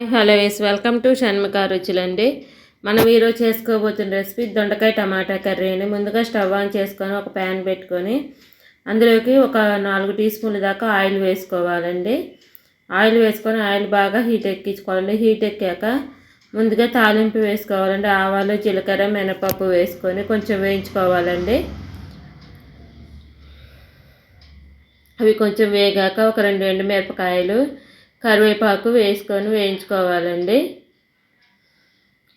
Hello yes welcome to Shanmukha రుచులండి. మనం ఈరోజు చేసుకోబోతున్న recipe దొండకాయ టమాటా కర్రీ అండి. ముందుగా స్టవ్ ఆన్ చేసుకొని ఒక ప్యాన్ పెట్టుకొని అందులోకి ఒక నాలుగు టీ స్పూన్ల దాకా ఆయిల్ వేసుకోవాలండి. ఆయిల్ వేసుకొని ఆయిల్ బాగా హీట్ ఎక్కించుకోవాలండి. హీట్ ఎక్కాక ముందుగా తాలింపు వేసుకోవాలండి. ఆవాలు జీలకర్ర మినపప్పు వేసుకొని కొంచెం వేయించుకోవాలండి. అవి కొంచెం వేగాక ఒక రెండు ఎండు మిరపకాయలు కరివేపాకు వేసుకొని వేయించుకోవాలండి.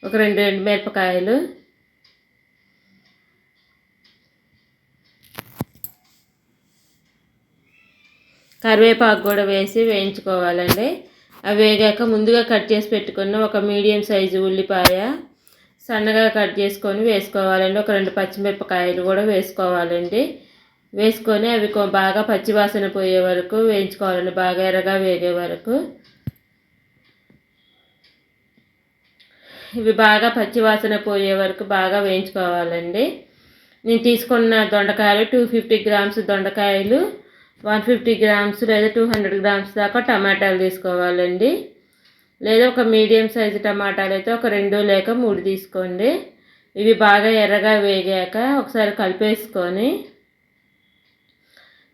ఒక రెండు రెండు మిరపకాయలు. కరివేపాకు కూడా వేసి వేయించుకోవాలండి. అవి వేగాక ముందుగా కట్ చేసి పెట్టుకున్న ఒక మీడియం సైజు ఉల్లిపాయ సన్నగా కట్ చేసుకొని వేసుకోవాలండి. ఒక రెండు పచ్చిమిరపకాయలు కూడా వేసుకోవాలండి. వేసుకొని అవి బాగా పచ్చివాసన పోయే వరకు వేయించుకోవాలండి. బాగా ఎర్రగా వేగే వరకు. ఇవి బాగా పచ్చివాసన పోయే వరకు బాగా వేయించుకోవాలండి. నేను తీసుకున్న దొండకాయలు టూ ఫిఫ్టీ గ్రామ్స్ దొండకాయలు వన్ ఫిఫ్టీ గ్రామ్స్ లేదా టూ హండ్రెడ్ గ్రామ్స్ దాకా టమాటాలు తీసుకోవాలండి. లేదా ఒక మీడియం సైజు టమాటాలు అయితే ఒక రెండు లేక మూడు తీసుకోండి. ఇవి బాగా ఎర్రగా వేగాక ఒకసారి కలిపేసుకొని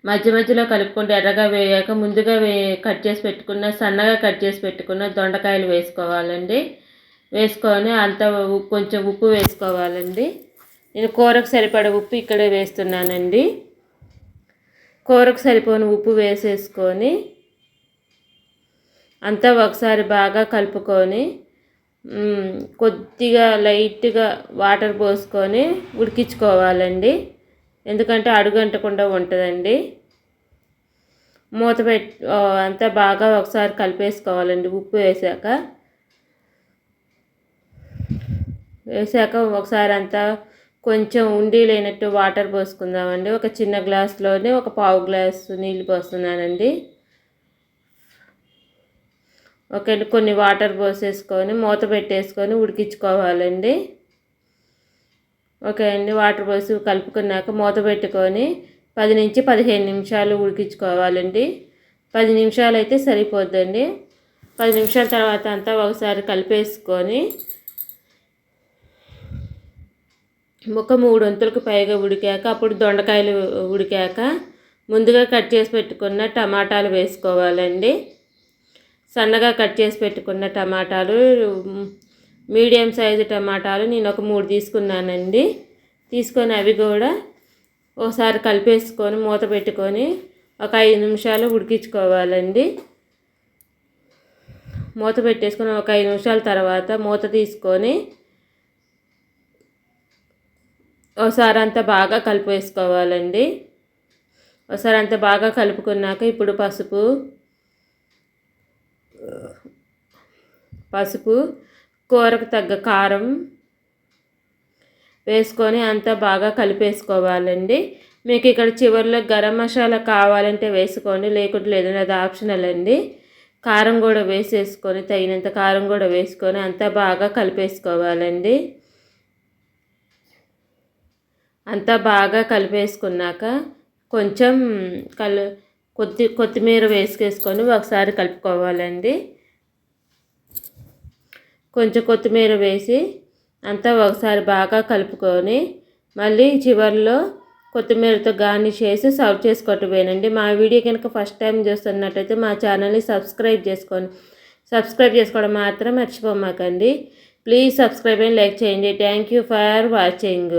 మధ్య మధ్యలో కలుపుకుంటూ ఎర్రగా వేయాక ముందుగా వే కట్ చేసి పెట్టుకున్న సన్నగా కట్ చేసి పెట్టుకున్న దొండకాయలు వేసుకోవాలండి. వేసుకొని అంత కొంచెం ఉప్పు వేసుకోవాలండి. నేను కూరకు సరిపడే ఉప్పు ఇక్కడే వేస్తున్నానండి. కూరకు సరిపోని ఉప్పు వేసేసుకొని అంతా ఒకసారి బాగా కలుపుకొని కొద్దిగా లైట్గా వాటర్ పోసుకొని ఉడికించుకోవాలండి. ఎందుకంటే అడుగంటకుండా ఉంటుందండి. మూత పెట్ అంతా బాగా ఒకసారి కలిపేసుకోవాలండి. ఉప్పు వేసాక. వేసాక ఒకసారి అంతా కొంచెం ఉండి లేనట్టు వాటర్ పోసుకుందామండి. ఒక చిన్న గ్లాస్లోనే ఒక పావు గ్లాసు నీళ్ళు పోస్తున్నానండి. ఓకే కొన్ని వాటర్ పోసేసుకొని మూత పెట్టేసుకొని ఉడికించుకోవాలండి. ఓకే అండి వాటర్ పోసి కలుపుకున్నాక మూత పెట్టుకొని పది నుంచి పదిహేను నిమిషాలు ఉడికించుకోవాలండి. పది నిమిషాలు అయితే సరిపోద్దండి. పది నిమిషాల తర్వాత అంతా ఒకసారి కలిపేసుకొని ఒక మూడు వంతులకు పైగా ఉడికాక అప్పుడు దొండకాయలు ఉడికాక ముందుగా కట్ చేసి పెట్టుకున్న టమాటాలు వేసుకోవాలండి. సన్నగా కట్ చేసి పెట్టుకున్న టమాటాలు మీడియం సైజు టమాటాలు నేను ఒక మూడు తీసుకున్నానండి. తీసుకొని అవి కూడా ఒకసారి కలిపేసుకొని మూత పెట్టుకొని ఒక ఐదు నిమిషాలు ఉడికించుకోవాలండి. మూత పెట్టేసుకొని ఒక ఐదు నిమిషాల తర్వాత మూత తీసుకొని ఒకసారి అంతా బాగా కలిపేసుకోవాలండి. ఒకసారి అంతా బాగా కలుపుకున్నాక ఇప్పుడు పసుపు పసుపు కూరకు తగ్గ కారం వేసుకొని అంతా బాగా కలిపేసుకోవాలండి. మీకు ఇక్కడ చివరిలో గరం మసాలా కావాలంటే వేసుకోండి లేకుంటే లేదంటే అది ఆప్షనల్ అండి. కారం కూడా వేసేసుకొని తగినంత కారం కూడా వేసుకొని అంతా బాగా కలిపేసుకోవాలండి. అంతా బాగా కలిపేసుకున్నాక కొంచెం కలు కొద్ది కొత్తిమీర వేసుకేసుకొని ఒకసారి కలుపుకోవాలండి. కొంచెం కొత్తిమీర వేసి అంతా ఒకసారి బాగా కలుపుకొని మళ్ళీ చివరిలో కొత్తిమీరతో గార్నిష్ చేసి సర్వ్ చేసుకోవటమేనండి మా వీడియో కనుక ఫస్ట్ టైం చూస్తున్నట్టయితే మా ఛానల్ని సబ్స్క్రైబ్ చేసుకోండి. సబ్స్క్రైబ్ చేసుకోవడం మాత్రం మర్చిపోమాకండి. ప్లీజ్ సబ్స్క్రైబ్ అండ్ లైక్ చేయండి. Thank you for watching.